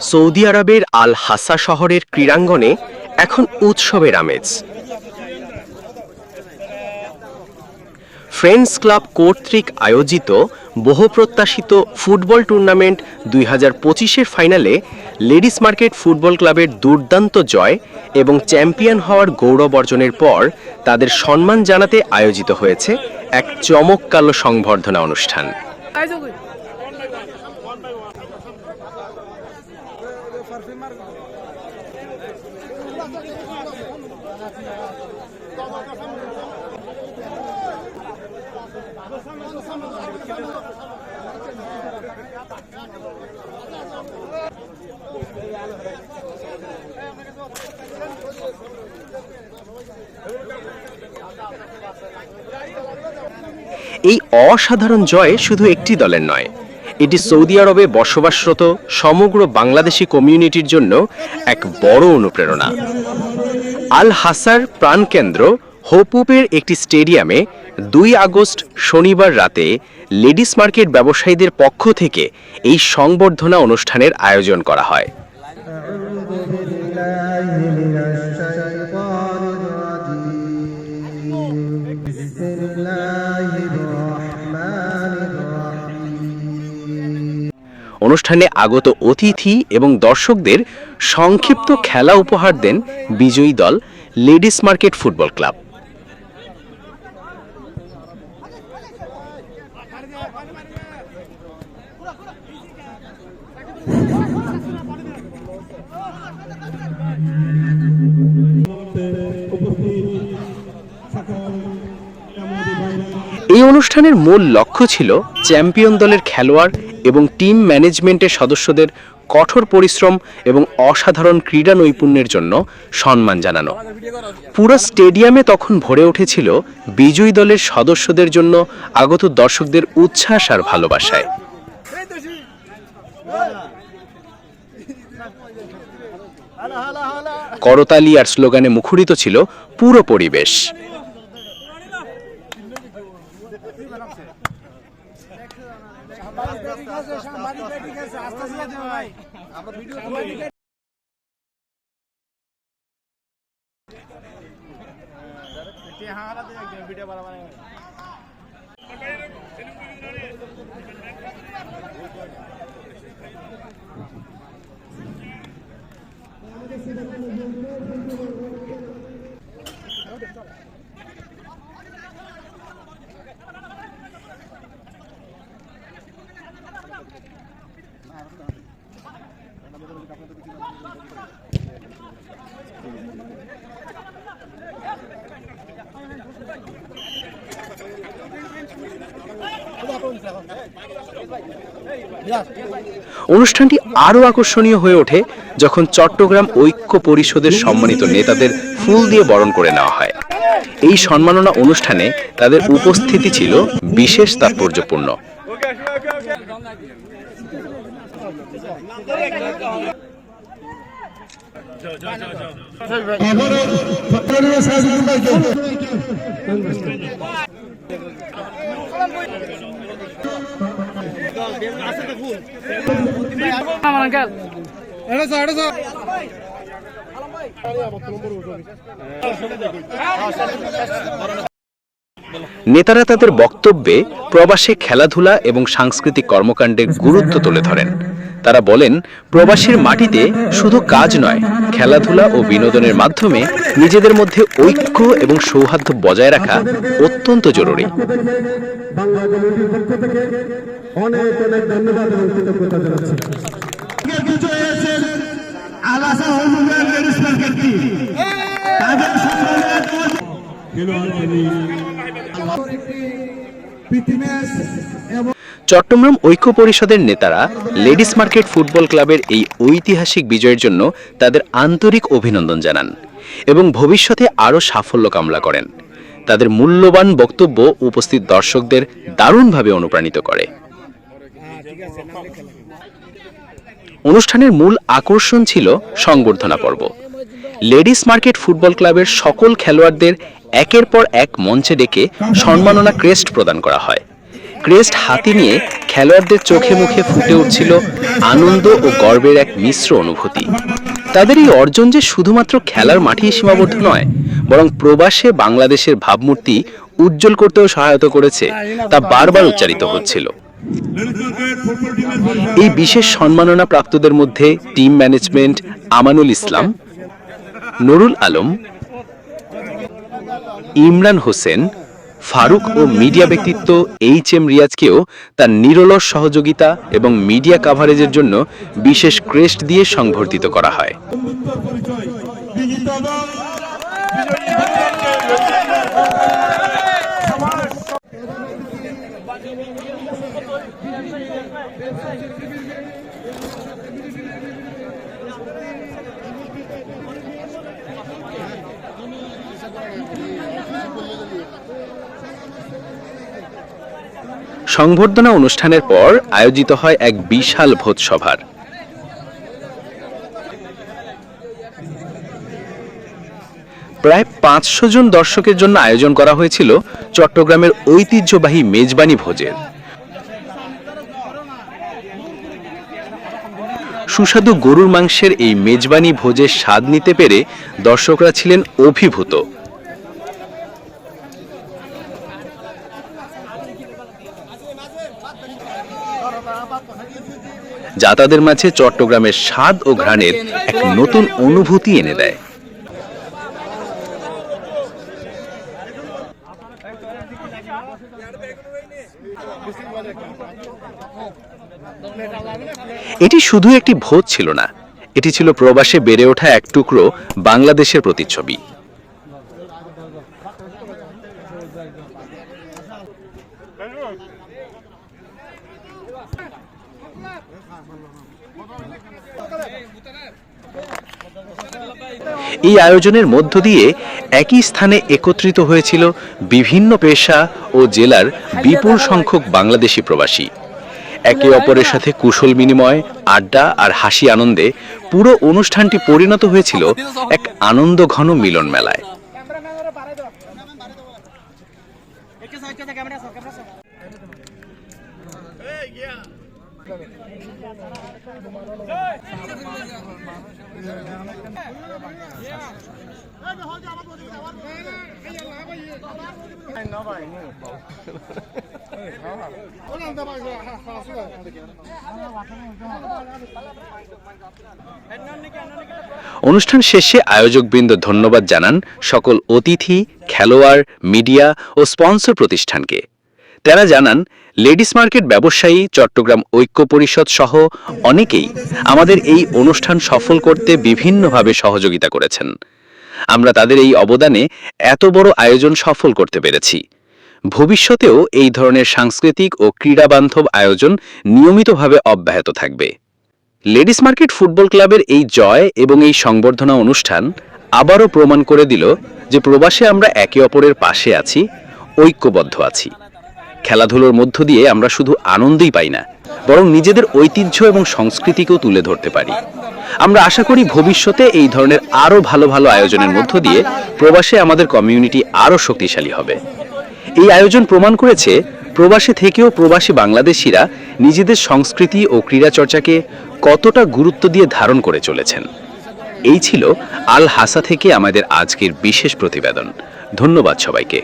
Saudi আরবের আল হাসা শহরের ক্রীড়াঙ্গনে এখন উৎসবের আমেজ। ফ্রেন্ডস ক্লাব কর্তৃক আয়োজিত বহুপ্রত্যাশিত ফুটবল টুর্নামেন্ট দুই হাজার পঁচিশের ফাইনালে লেডিস মার্কেট ফুটবল ক্লাবের দুর্দান্ত জয় এবং চ্যাম্পিয়ন হওয়ার গৌরব অর্জনের পর তাদের সম্মান জানাতে আয়োজিত হয়েছে এক চমককালো সংবর্ধনা অনুষ্ঠান। এই অসাধারণ জয় শুধু একটি দলের নয় এটি সৌদি আরবে বসবাসরত সমগ্র বাংলাদেশি কমিউনিটির জন্য এক বড় অনুপ্রেরণা। আল হাসার প্রাণকেন্দ্র হোপুপের একটি স্টেডিয়ামে দুই আগস্ট শনিবার রাতে লেডিস মার্কেট ব্যবসায়ীদের পক্ষ থেকে এই সংবর্ধনা অনুষ্ঠানের আয়োজন করা হয়। অনুষ্ঠানে আগত অতিথি এবং দর্শকদের সংক্ষিপ্ত খেলা উপহার দেন বিজয়ী দল লেডিস মার্কেট ফুটবল ক্লাব। এই অনুষ্ঠানের মূল লক্ষ্য ছিল চ্যাম্পিয়ন দলের খেলোয়াড় এবং টিম ম্যানেজমেন্টের সদস্যদের কঠোর পরিশ্রম এবং অসাধারণ ক্রীড়া নৈপুণ্যের জন্য সম্মান জানানো। পুরো স্টেডিয়ামে তখন ভরে উঠেছিল বিজয়ী দলের সদস্যদের জন্য আগত দর্শকদের উচ্ছ্বাস আর ভালোবাসায়। করতালি আর স্লোগানে মুখরিত ছিল পুরো পরিবেশ। আমরা हाँ वीडियो बना बनाएँगे অনুষ্ঠানটি আরও আকর্ষণীয় হয়ে ওঠে যখন চট্টগ্রাম ঐক্য পরিষদের সম্মানিত নেতাদের ফুল দিয়ে বরণ করে নেওয়া হয়। এই সম্মাননা অনুষ্ঠানে তাদের উপস্থিতি ছিল বিশেষ তাৎপর্যপূর্ণ। নেতারা তাদের বক্তব্যে প্রবাসে খেলাধুলা এবং সাংস্কৃতিক কর্মকাণ্ডের গুরুত্ব তুলে ধরেন। তারা বলেন, প্রবাসীর মাটিতে শুধু কাজ নয়, খেলাধুলা ও বিনোদনের মাধ্যমে নিজেদের মধ্যে ঐক্য এবং সৌহার্দ্য বজায় রাখা অত্যন্ত জরুরি। এবং চট্টগ্রাম ঐক্য পরিষদের নেতারা লেডিস মার্কেট ফুটবল ক্লাবের এই ঐতিহাসিক বিজয়ের জন্য তাদের আন্তরিক অভিনন্দন জানান এবং ভবিষ্যতে আরও সাফল্য কামলা করেন। তাদের মূল্যবান বক্তব্য উপস্থিত দর্শকদের দারুণভাবে অনুপ্রাণিত করে। অনুষ্ঠানের মূল আকর্ষণ ছিল সংবর্ধনা পর্ব। লেডিস মার্কেট ফুটবল ক্লাবের সকল খেলোয়াড়দের একের পর এক মঞ্চে ডেকে সম্মাননা ক্রেস্ট প্রদান করা হয়। ক্রেস্ট হাতে নিয়ে খেলোয়াড়দের চোখে মুখে ফুটে উঠছিল আনন্দ ও গর্বের এক মিশ্র অনুভূতি। তাদের এই অর্জন যে শুধুমাত্র খেলার মাঠেই সীমাবদ্ধ নয়, বরং প্রবাসে বাংলাদেশের ভাবমূর্তি উজ্জ্বল করতেও সহায়তা করেছে, তা বারবার উচ্চারিত হচ্ছিল। এই বিশেষ সম্মাননা প্রাপ্তদের মধ্যে টিম ম্যানেজমেন্ট আমানুল ইসলাম, নুরুল আলম, ইমরান হোসেন ফারুক ও মিডিয়া ব্যক্তিত্ব এইচ এম রিয়াজকেও তার নিরলস সহযোগিতা এবং মিডিয়া কাভারেজের জন্য বিশেষ ক্রেস্ট দিয়ে সংবর্ধিত করা হয়। সংবর্ধনা অনুষ্ঠানের পর আয়োজিত হয় এক বিশাল ভোজসভার। প্রায় পাঁচশো জন দর্শকের জন্য আয়োজন করা হয়েছিল চট্টগ্রামের ঐতিহ্যবাহী মেজবানি ভোজের। সুস্বাদু গরুর মাংসের এই মেজবানি ভোজের স্বাদ নিতে পেরে দর্শকরা ছিলেন অভিভূত। যা তাদের মাঝে চট্টগ্রামের স্বাদ ও ঘ্রাণের এক নতুন অনুভূতি এনে দেয়। এটি শুধু একটি ভোজ ছিল না, এটি ছিল প্রবাসে বেড়ে ওঠা এক টুকরো বাংলাদেশের প্রতিচ্ছবি। এই আয়োজনের মধ্য দিয়ে একই স্থানে একত্রিত হয়েছিল বিভিন্ন পেশা ও জেলার বিপুল সংখ্যক বাংলাদেশি প্রবাসী। একে অপরের সাথে কুশল বিনিময়, আড্ডা আর হাসি আনন্দে পুরো অনুষ্ঠানটি পরিণত হয়েছিল এক আনন্দ ঘন মিলন মেলায় অনুষ্ঠান শেষে আয়োজকবৃন্দ ধন্যবাদ জানান সকল অতিথি খেলোয়াড় মিডিয়া ও স্পন্সর প্রতিষ্ঠানকে। তারা জানান, লেডিস মার্কেট ব্যবসায়ী, চট্টগ্রাম ঐক্য পরিষদ সহ অনেকেই আমাদের এই অনুষ্ঠান সফল করতে বিভিন্নভাবে সহযোগিতা করেছেন। আমরা তাদের এই অবদানে এত বড় আয়োজন সফল করতে পেরেছি। ভবিষ্যতেও এই ধরনের সাংস্কৃতিক ও ক্রীড়াবান্ধব আয়োজন নিয়মিতভাবে অব্যাহত থাকবে। লেডিস মার্কেট ফুটবল ক্লাবের এই জয় এবং এই সংবর্ধনা অনুষ্ঠান আবারও প্রমাণ করে দিল যে প্রবাসে আমরা একে অপরের পাশে আছি, ঐক্যবদ্ধ আছি। খেলাধুলোর মধ্য দিয়ে আমরা শুধু আনন্দই পাই না, বরং নিজেদের ঐতিহ্য এবং সংস্কৃতিকেও তুলে ধরতে পারি। আমরা আশা করি ভবিষ্যতে এই ধরনের আরও ভালো ভালো আয়োজনের মধ্য দিয়ে প্রবাসে আমাদের কমিউনিটি আরও শক্তিশালী হবে। এই আয়োজন প্রমাণ করেছে, প্রবাসে থেকেও প্রবাসী বাংলাদেশিরা নিজেদের সংস্কৃতি ও ক্রীড়া চর্চাকে কতটা গুরুত্ব দিয়ে ধারণ করে চলেছেন। এই ছিল আল হাসা থেকে আমাদের আজকের বিশেষ প্রতিবেদন। ধন্যবাদ সবাইকে।